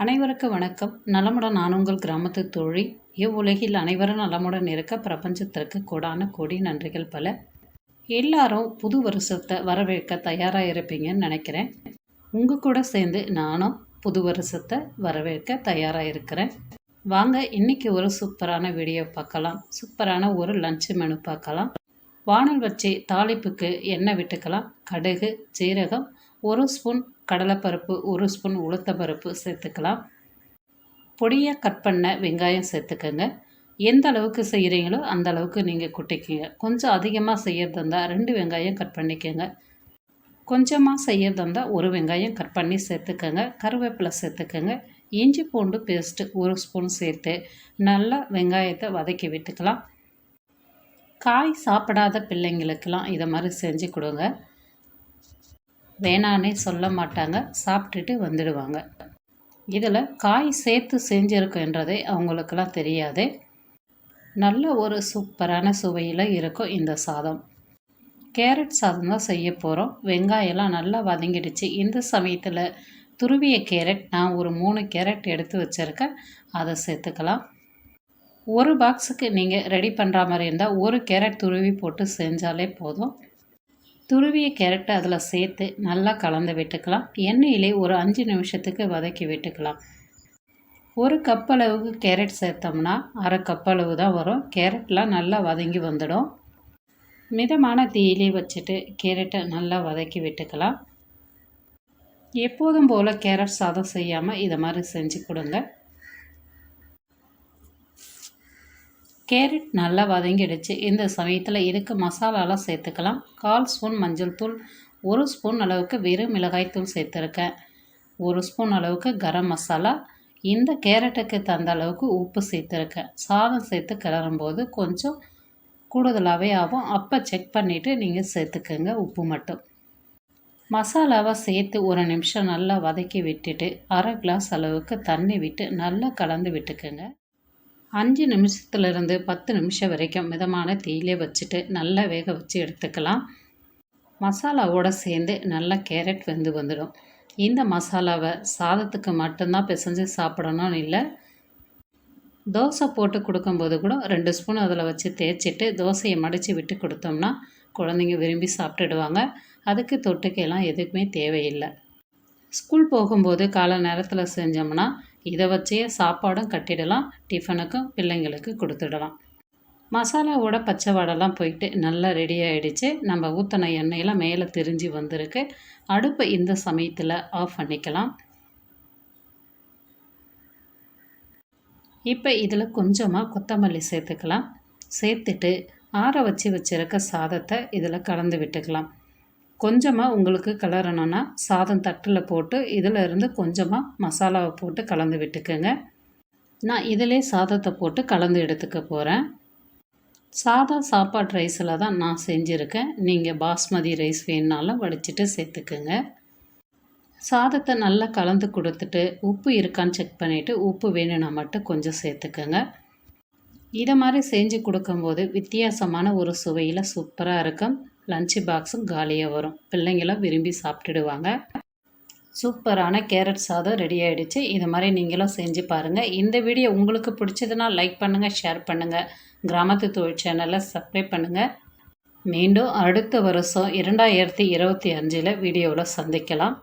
அனைவருக்கும் வணக்கம். நலமுடன் நான் உங்கள் கிராமத்து தோழி. இவ்வுலகில் அனைவரும் நலமுடன் இருக்க பிரபஞ்சத்திற்கு கோடான கோடி நன்றிகள் பல. எல்லாரும் புது வருஷத்தை வரவேற்க தயாராக இருப்பீங்கன்னு நினைக்கிறேன். உங்கள் கூட சேர்ந்து நானும் புது வருஷத்தை வரவேற்க தயாராக இருக்கிறேன். வாங்க இன்றைக்கி ஒரு சூப்பரான வீடியோ பார்க்கலாம். சூப்பரான ஒரு லஞ்ச் மெனு பார்க்கலாம். வானல் வச்சு தாளிப்புக்கு எண்ணெய் விட்டுக்கலாம். கடுகு சீரகம் ஒரு ஸ்பூன் கடலைப்பருப்பு ஒரு ஸ்பூன் உளுத்தப்பருப்பு சேர்த்துக்கலாம். பொடியாக கட் பண்ண வெங்காயம் சேர்த்துக்கோங்க. எந்த அளவுக்கு செய்கிறீங்களோ அந்த அளவுக்கு நீங்கள் குட்டிக்கிங்க. கொஞ்சம் அதிகமாக செய்கிறதா இருந்தால் ரெண்டு வெங்காயம் கட் பண்ணிக்கோங்க. கொஞ்சமாக செய்கிறதா இருந்தால் ஒரு வெங்காயம் கட் பண்ணி சேர்த்துக்கோங்க. கருவேப்பிலை சேர்த்துக்கோங்க. இஞ்சி பூண்டு பேஸ்ட்டு ஒரு ஸ்பூன் சேர்த்து நல்லா வெங்காயத்தை வதக்கி விட்டுக்கலாம். காய் சாப்பிடாத பிள்ளைங்களுக்கெல்லாம் இதை மாதிரி செஞ்சு கொடுங்க. வேணான்னே சொல்ல மாட்டாங்க சாப்பிட்டுட்டு வந்துடுவாங்க. இதில் காய் சேர்த்து செஞ்சுருக்குன்றதே அவங்களுக்கெல்லாம் தெரியாது. நல்ல ஒரு சூப்பரான சுவையில் இருக்கும் இந்த சாதம். கேரட் சாதம் தான் செய்ய போகிறோம் வெங்காயம்லாம் நல்லா வதங்கிடுச்சு. இந்த சமயத்தில் துருவிய கேரட் நான் ஒரு மூணு கேரட் எடுத்து வச்சுருக்கேன். அதை சேர்த்துக்கலாம். ஒரு பாக்ஸுக்கு நீங்கள் ரெடி பண்ணுற மாதிரி இருந்தால் ஒரு கேரட் துருவி போட்டு செஞ்சாலே போதும். துருவிய கேரட்டை அதில் சேர்த்து நல்லா கலந்து விட்டுக்கலாம். எண்ணெயிலே ஒரு அஞ்சு நிமிஷத்துக்கு வதக்கி விட்டுக்கலாம். ஒரு கப் அளவுக்கு கேரட் சேர்த்தோம்னா அரை கப் அளவு தான் வரும். கேரட்லாம் நல்லா வதங்கி வந்துடும். மிதமான தீயிலே வச்சுட்டு கேரட்டை நல்லா வதக்கி விட்டுக்கலாம். எப்போதும் போல் கேரட் சாதம் செய்யாமல் இதை மாதிரி செஞ்சு கொடுங்க. கேரட் நல்லா வதங்கிடுச்சு. இந்த சமயத்தில் இதுக்கு மசாலாலாம் சேர்த்துக்கலாம். கால் ஸ்பூன் மஞ்சள் தூள் ஒரு ஸ்பூன் அளவுக்கு வெறும் மிளகாய் தூள் சேர்த்துருக்கேன். ஒரு ஸ்பூன் அளவுக்கு கரம் மசாலா இந்த கேரட்டுக்கு தந்த அளவுக்கு உப்பு சேர்த்துருக்கேன். சாதம் சேர்த்து கிளறும்போது கொஞ்சம் கூடுதலாகவே ஆகும். அப்போ செக் பண்ணிவிட்டு நீங்கள் சேர்த்துக்கோங்க உப்பு மட்டும். மசாலாவை சேர்த்து ஒரு நிமிஷம் நல்லா வதக்கி விட்டுட்டு அரை கிளாஸ் அளவுக்கு தண்ணி விட்டு நல்லா கலந்து விட்டுக்கோங்க. அஞ்சு நிமிஷத்துலேருந்து பத்து நிமிஷம் வரைக்கும் மிதமான தீயிலே வச்சுட்டு நல்லா வேக வச்சு எடுத்துக்கலாம். மசாலாவோடு சேர்ந்து நல்லா கேரட் வெந்து வந்துடும். இந்த மசாலாவை சாதத்துக்கு மட்டும்தான் பிசைஞ்சு சாப்பிடணும்னு இல்லை. தோசை போட்டு கொடுக்கும்போது கூட ரெண்டு ஸ்பூன் அதில் வச்சு தேய்ச்சிட்டு தோசையை மடித்து விட்டு கொடுத்தோம்னா குழந்தைங்க விரும்பி சாப்பிட்டுடுவாங்க. அதுக்கு தொட்டுக்கையெல்லாம் எதுக்குமே தேவையில்லை. ஸ்கூல் போகும்போது காலை நேரத்தில் செஞ்சோம்னா இதை வச்சே சாப்பாடும் கட்டிடலாம் டிஃபனுக்கும் பிள்ளைங்களுக்கு கொடுத்துடலாம். மசாலாவோட பச்சை வாடெல்லாம் போயிட்டு நல்லா ரெடி ஆகிடுச்சு நம்ம ஊற்றின எண்ணெயெல்லாம் மேலே திரிஞ்சு வந்திருக்கு. அடுப்பை இந்த சமயத்தில் ஆஃப் பண்ணிக்கலாம். இப்போ இதில் கொஞ்சமாக கொத்தமல்லி சேர்த்துக்கலாம். சேர்த்துட்டு ஆற வச்சு வச்சுருக்க சாதத்தை இதில் கலந்து விட்டுக்கலாம். கொஞ்சமாக உங்களுக்கு கலரணும்னா சாதம் தட்டில் போட்டு இதில் இருந்து கொஞ்சமாக மசாலாவை போட்டு கலந்து விட்டுக்கோங்க. நான் இதிலே சாதத்தை போட்டு கலந்து எடுத்துக்க போகிறேன் சாதா சாப்பாடு ரைஸில் தான் நான் செஞ்சுருக்கேன். நீங்கள் பாஸ்மதி ரைஸ் வேணுனாலும் வடிச்சிட்டு சேர்த்துக்குங்க. சாதத்தை நல்லா கலந்து கொடுத்துட்டு உப்பு இருக்கான்னு செக் பண்ணிவிட்டு உப்பு வேணும்னா மட்டும் கொஞ்சம் சேர்த்துக்கோங்க. இதை மாதிரி செஞ்சு கொடுக்கும்போது வித்தியாசமான ஒரு சுவையில் சூப்பராக இருக்கும். லஞ்சு பாக்ஸும் காலியாக வரும். பிள்ளைங்களாம் விரும்பி சாப்பிட்டுடுவாங்க. சூப்பரான கேரட் சாதம் ரெடி ஆகிடுச்சு இது மாதிரி நீங்களும் செஞ்சு பாருங்கள் இந்த வீடியோ உங்களுக்கு பிடிச்சதுன்னா லைக் பண்ணுங்கள் ஷேர் பண்ணுங்கள் கிராமத்து தொழில் சேனலை சப்ஸ்கிரைப் பண்ணுங்கள் மீண்டும் அடுத்த வருஷம் இரண்டாயிரத்தி இருபத்தி அஞ்சில் வீடியோவில் சந்திக்கலாம்.